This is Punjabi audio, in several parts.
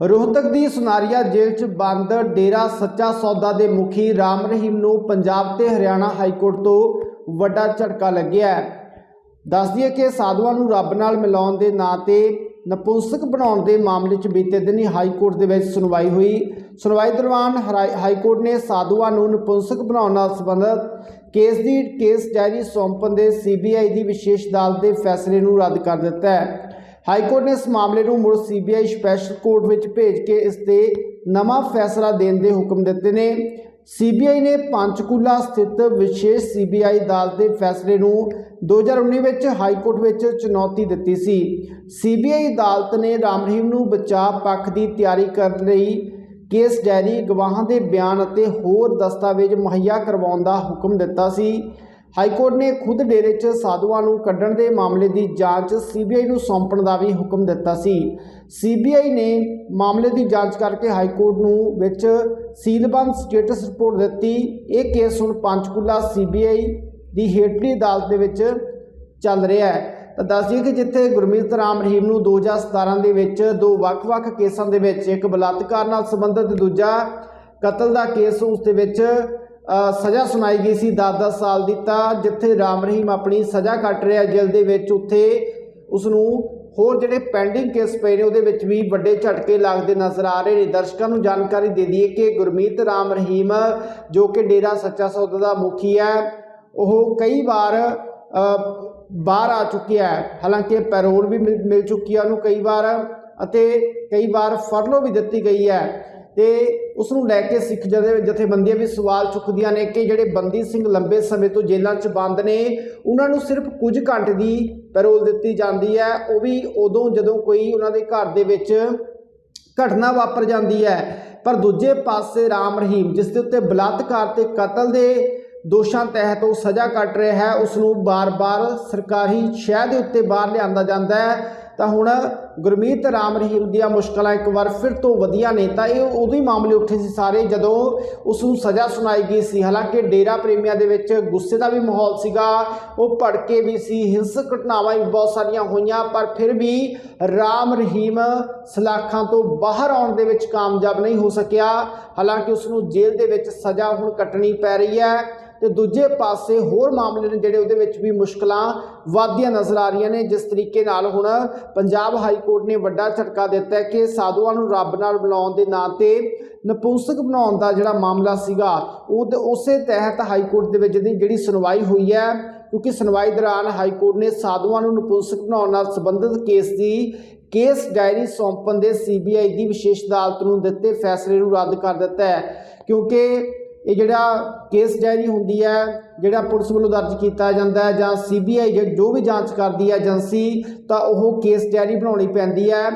ਰੋਹਤਕ ਦੀ ਸੁਨਾਰੀਆ ਜੇਲ੍ਹ 'ਚ ਬੰਦ ਡੇਰਾ ਸੱਚਾ ਸੌਦਾ ਦੇ ਮੁਖੀ ਰਾਮ ਰਹੀਮ ਨੂੰ ਪੰਜਾਬ ਤੇ ਹਰਿਆਣਾ ਹਾਈ ਕੋਰਟ ਤੋਂ ਵੱਡਾ ਝਟਕਾ ਲੱਗਿਆ ਹੈ। ਦੱਸ ਦਈਏ ਕਿ ਸਾਧੂਆਂ ਨੂੰ ਰੱਬ ਨਾਲ ਮਿਲਾਉਣ ਦੇ ਨਾਂ ਤੇ ਨਪੁੰਸਕ ਬਣਾਉਣ ਦੇ ਮਾਮਲੇ 'ਚ ਬੀਤੇ ਦਿਨੀ ਹਾਈ ਕੋਰਟ ਦੇ ਵਿੱਚ ਸੁਣਵਾਈ ਹੋਈ। ਸੁਣਵਾਈ ਦੌਰਾਨ ਹਰਾ- ਹਾਈ ਕੋਰਟ ਨੇ ਸਾਧੂਆਂ ਨੂੰ ਨਪੁੰਸਕ ਬਣਾਉਣ ਨਾਲ ਸੰਬੰਧਿਤ ਕੇਸ ਦੀ ਕੇਸ ਡਾਇਰੀ ਸੌਂਪਣ ਦੇ ਸੀਬੀਆਈ ਦੀ ਵਿਸ਼ੇਸ਼ ਅਦਾਲਤ ਦੇ ਫੈਸਲੇ ਨੂੰ ਰੱਦ ਕਰ ਦਿੱਤਾ ਹੈ। ਹਾਈ ਕੋਰਟ ਨੇ ਇਸ ਮਾਮਲੇ ਨੂੰ ਮੁੜ ਸੀਬੀਆਈ ਸਪੈਸ਼ਲ ਕੋਰਟ ਵਿੱਚ ਭੇਜ ਕੇ ਇਸ ਤੇ ਨਵਾਂ ਫੈਸਲਾ ਦੇਣ ਦੇ ਹੁਕਮ ਦਿੱਤੇ ਨੇ। ਸੀਬੀਆਈ ਨੇ ਪੰਚਕੂਲਾ ਸਥਿਤ ਵਿਸ਼ੇਸ਼ ਸੀਬੀਆਈ ਅਦਾਲਤ ਦੇ ਫੈਸਲੇ ਨੂੰ 2019 ਵਿੱਚ ਹਾਈ ਕੋਰਟ ਵਿੱਚ ਚੁਣੌਤੀ ਦਿੱਤੀ ਸੀ। ਸੀਬੀਆਈ ਅਦਾਲਤ ਨੇ ਰਾਮ ਰਹੀਮ ਨੂੰ ਬਚਾਅ ਪੱਖ ਦੀ ਤਿਆਰੀ ਕਰਨ ਲਈ ਕੇਸ ਡਾਇਰੀ, ਗਵਾਹਾਂ ਦੇ ਬਿਆਨ ਅਤੇ ਹੋਰ ਦਸਤਾਵੇਜ਼ ਮੁਹੱਈਆ ਕਰਵਾਉਣ ਦਾ ਹੁਕਮ ਦਿੱਤਾ ਸੀ। ਹਾਈ ਕੋਰਟ ਨੇ ਖੁਦ ਡੇਰੇ 'ਚ ਸਾਧੂਆਂ ਨੂੰ ਕੱਢਣ ਦੇ ਮਾਮਲੇ ਦੀ ਜਾਂਚ ਸੀਬੀਆਈ ਨੂੰ ਸੌਂਪਣ ਦਾ ਵੀ ਹੁਕਮ ਦਿੱਤਾ ਸੀ। ਸੀਬੀਆਈ ਨੇ ਮਾਮਲੇ ਦੀ ਜਾਂਚ ਕਰਕੇ ਹਾਈ ਕੋਰਟ ਨੂੰ ਵਿੱਚ ਸੀਲਬੰਦ ਸਟੇਟਸ ਰਿਪੋਰਟ ਦਿੱਤੀ। ਇਹ ਕੇਸ ਹੁਣ ਪੰਚਕੂਲਾ ਸੀਬੀਆਈ ਦੀ ਹੇਠਲੀ ਅਦਾਲਤ ਦੇ ਵਿੱਚ ਚੱਲ ਰਿਹਾ ਹੈ। ਤਾਂ ਦੱਸਦੀ ਕਿ ਜਿੱਥੇ ਗੁਰਮੀਤ ਰਾਮ ਰਹੀਮ ਨੂੰ 2017 ਦੇ ਵਿੱਚ ਦੋ ਵੱਖ-ਵੱਖ ਕੇਸਾਂ ਦੇ ਵਿੱਚ ਇੱਕ ਬਲਾਤਕਾਰ ਨਾਲ ਸੰਬੰਧਿਤ ਦੂਜਾ ਕਤਲ ਦਾ ਕੇਸ ਉਸ ਦੇ ਵਿੱਚ ਸਜ਼ਾ ਸੁਣਾਈ ਗਈ ਸੀ 10-10 ਸਾਲ ਦੀ, ਤਾਂ ਜਿੱਥੇ ਰਾਮ ਰਹੀਮ ਆਪਣੀ ਸਜ਼ਾ ਕੱਟ ਰਿਹਾ ਜੇਲ੍ਹ ਦੇ ਵਿੱਚ, ਉੱਥੇ ਉਸ ਨੂੰ ਹੋਰ ਜਿਹੜੇ ਪੈਂਡਿੰਗ ਕੇਸ ਪਏ ਨੇ, ਉਹਦੇ ਵਿੱਚ ਵੀ ਵੱਡੇ ਝਟਕੇ ਲੱਗਦੇ ਨਜ਼ਰ ਆ ਰਹੇ ਨੇ। ਦਰਸ਼ਕਾਂ ਨੂੰ ਜਾਣਕਾਰੀ ਦੇ ਦਈਏ ਕਿ ਗੁਰਮੀਤ ਰਾਮ ਰਹੀਮ, ਜੋ ਕਿ ਡੇਰਾ ਸੱਚਾ ਸੌਦਾ ਦਾ ਮੁਖੀ ਹੈ, ਉਹ ਕਈ ਵਾਰ ਬਾਹਰ ਆ ਚੁੱਕਿਆ ਹੈ। ਹਾਲਾਂਕਿ ਪੈਰੋਲ ਵੀ ਮਿਲ ਮਿਲ ਚੁੱਕੀ ਹੈ ਉਹਨੂੰ ਕਈ ਵਾਰ, ਅਤੇ ਕਈ ਵਾਰ ਫਰਲੋ ਵੀ ਦਿੱਤੀ ਗਈ ਹੈ। ਤੇ ਉਸ ਨੂੰ ਲੈ ਕੇ ਸਿੱਖ ਜਥੇ ਜਥੇਬੰਦੀਆਂ ਵੀ ਸਵਾਲ ਚੁੱਕਦੀਆਂ ਨੇ ਕਿ ਜਿਹੜੇ ਬੰਦੀ ਸਿੰਘ ਲੰਬੇ ਸਮੇਂ ਤੋਂ ਜੇਲ੍ਹਾਂ 'ਚ ਬੰਦ ਨੇ, ਉਹਨਾਂ ਨੂੰ ਸਿਰਫ ਕੁਝ ਘੰਟੇ ਦੀ ਪੈਰੋਲ ਦਿੱਤੀ ਜਾਂਦੀ ਹੈ। ਉਹ ਵੀ ਉਦੋਂ ਜਦੋਂ ਕੋਈ ਉਹਨਾਂ ਦੇ ਘਰ ਦੇ ਵਿੱਚ ਘਟਨਾ ਵਾਪਰ ਜਾਂਦੀ ਹੈ। ਪਰ ਦੂਜੇ ਪਾਸੇ ਰਾਮ ਰਹੀਮ, ਜਿਸ ਦੇ ਉੱਤੇ ਬਲਾਤਕਾਰ ਤੇ ਕਤਲ ਦੇ ਦੋਸ਼ਾਂ ਤਹਿਤ ਉਹ ਸਜ਼ਾ ਕੱਟ ਰਿਹਾ ਹੈ ਉਸ ਨੂੰ ਬਾਰ-ਬਾਰ ਸਰਕਾਰੀ ਸ਼ਹਿ ਦੇ ਉੱਤੇ ਬਾਹਰ ਲਿਆਂਦਾ ਜਾਂਦਾ ਹੈ। ਤਾਂ ਹੁਣ ਗੁਰਮੀਤ ਰਾਮ ਰਹੀਮ ਦੀਆਂ ਮੁਸ਼ਕਲਾਂ ਇੱਕ ਵਾਰ ਫਿਰ ਤੋਂ ਵਧੀਆਂ ਨੇ ਤਾਂ ਇਹ ਉਦੋਂ ਹੀ ਮਾਮਲੇ ਉੱਠੇ ਸੀ ਸਾਰੇ ਜਦੋਂ ਉਸ ਨੂੰ ਸਜ਼ਾ ਸੁਣਾਈ ਗਈ ਸੀ। ਹਾਲਾਂਕਿ ਡੇਰਾ ਪ੍ਰੇਮੀਆਂ ਦੇ ਵਿੱਚ ਗੁੱਸੇ ਦਾ ਵੀ ਮਾਹੌਲ ਸੀਗਾ, ਉਹ ਭੜਕੇ ਵੀ ਸੀ, ਹਿੰਸਕ ਘਟਨਾਵਾਂ ਵੀ ਬਹੁਤ ਸਾਰੀਆਂ ਹੋਈਆਂ, ਪਰ ਫਿਰ ਵੀ ਰਾਮ ਰਹੀਮ ਸਲਾਖਾਂ ਤੋਂ ਬਾਹਰ ਆਉਣ ਦੇ ਵਿੱਚ ਕਾਮਯਾਬ ਨਹੀਂ ਹੋ ਸਕਿਆ। ਹਾਲਾਂਕਿ ਉਸ ਨੂੰ ਜੇਲ੍ਹ ਦੇ ਵਿੱਚ ਸਜ਼ਾ ਹੁਣ ਕੱਟਣੀ ਪੈ ਰਹੀ ਹੈ ਤੇ ਦੂਜੇ ਪਾਸੇ ਹੋਰ ਮਾਮਲੇ ਨੇ ਜਿਹੜੇ ਉਹਦੇ ਵਿੱਚ ਵੀ ਮੁਸ਼ਕਲਾਂ ਵਧਦੀਆਂ ਨਜ਼ਰ ਆ ਰਹੀਆਂ ਨੇ, ਜਿਸ ਤਰੀਕੇ ਨਾਲ ਹੁਣ ਪੰਜਾਬ ਹਾਈ ਕੋਰਟ ਨੇ ਵੱਡਾ ਝਟਕਾ ਦਿੱਤਾ ਕਿ ਸਾਧੂਆਂ ਨੂੰ ਰੱਬ ਨਾਲ ਬੁਲਾਉਣ ਦੇ ਨਾਂ ਤੇ ਨਪੁੰਸਕ ਬਣਾਉਣ ਦਾ ਜਿਹੜਾ ਮਾਮਲਾ ਸੀਗਾ, ਉਹ ਉਸੇ ਤਹਿਤ ਹਾਈ ਕੋਰਟ ਦੇ ਵਿੱਚ ਜਿਹੜੀ ਜਿਹੜੀ ਸੁਣਵਾਈ ਹੋਈ ਹੈ, ਕਿਉਂਕਿ ਸੁਣਵਾਈ ਦੌਰਾਨ ਹਾਈ ਕੋਰਟ ਨੇ ਸਾਧੂਆਂ ਨੂੰ ਨਪੁੰਸਕ ਬਣਾਉਣ ਨਾਲ ਸੰਬੰਧਿਤ ਕੇਸ ਦੀ ਕੇਸ ਡਾਇਰੀ ਸੌਂਪਣ ਦੇ ਸੀਬੀਆਈ ਦੀ ਵਿਸ਼ੇਸ਼ ਅਦਾਲਤ ਨੂੰ ਦਿੱਤੇ ਫੈਸਲੇ ਨੂੰ ਰੱਦ ਕਰ ਦਿੱਤਾ ਹੈ, ਕਿਉਂਕਿ ਇਹ ਜਿਹੜਾ ਕੇਸ ਡਾਇਰੀ ਹੁੰਦੀ ਹੈ, ਜਿਹੜਾ ਪੁਲਿਸ ਵੱਲੋਂ ਦਰਜ ਕੀਤਾ ਜਾਂਦਾ ਹੈ ਜਾਂ ਸੀਬੀਆਈ ਜੋ ਵੀ ਜਾਂਚ ਕਰਦੀ ਹੈ ਏਜੰਸੀ, ਤਾਂ ਉਹ ਕੇਸ ਡਾਇਰੀ ਬਣਾਉਣੀ ਪੈਂਦੀ ਹੈ।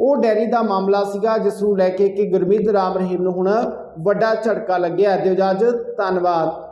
ਉਹ ਡਾਇਰੀ ਦਾ ਮਾਮਲਾ ਸੀਗਾ, ਜਿਸ ਨੂੰ ਲੈ ਕੇ ਕਿ ਗੁਰਮੀਤ ਰਾਮ ਰਹੀਮ ਨੂੰ ਹੁਣ ਵੱਡਾ ਝਟਕਾ ਲੱਗਿਆ ਦਿਓ ਇਜਾਜ਼ਤ ਧੰਨਵਾਦ।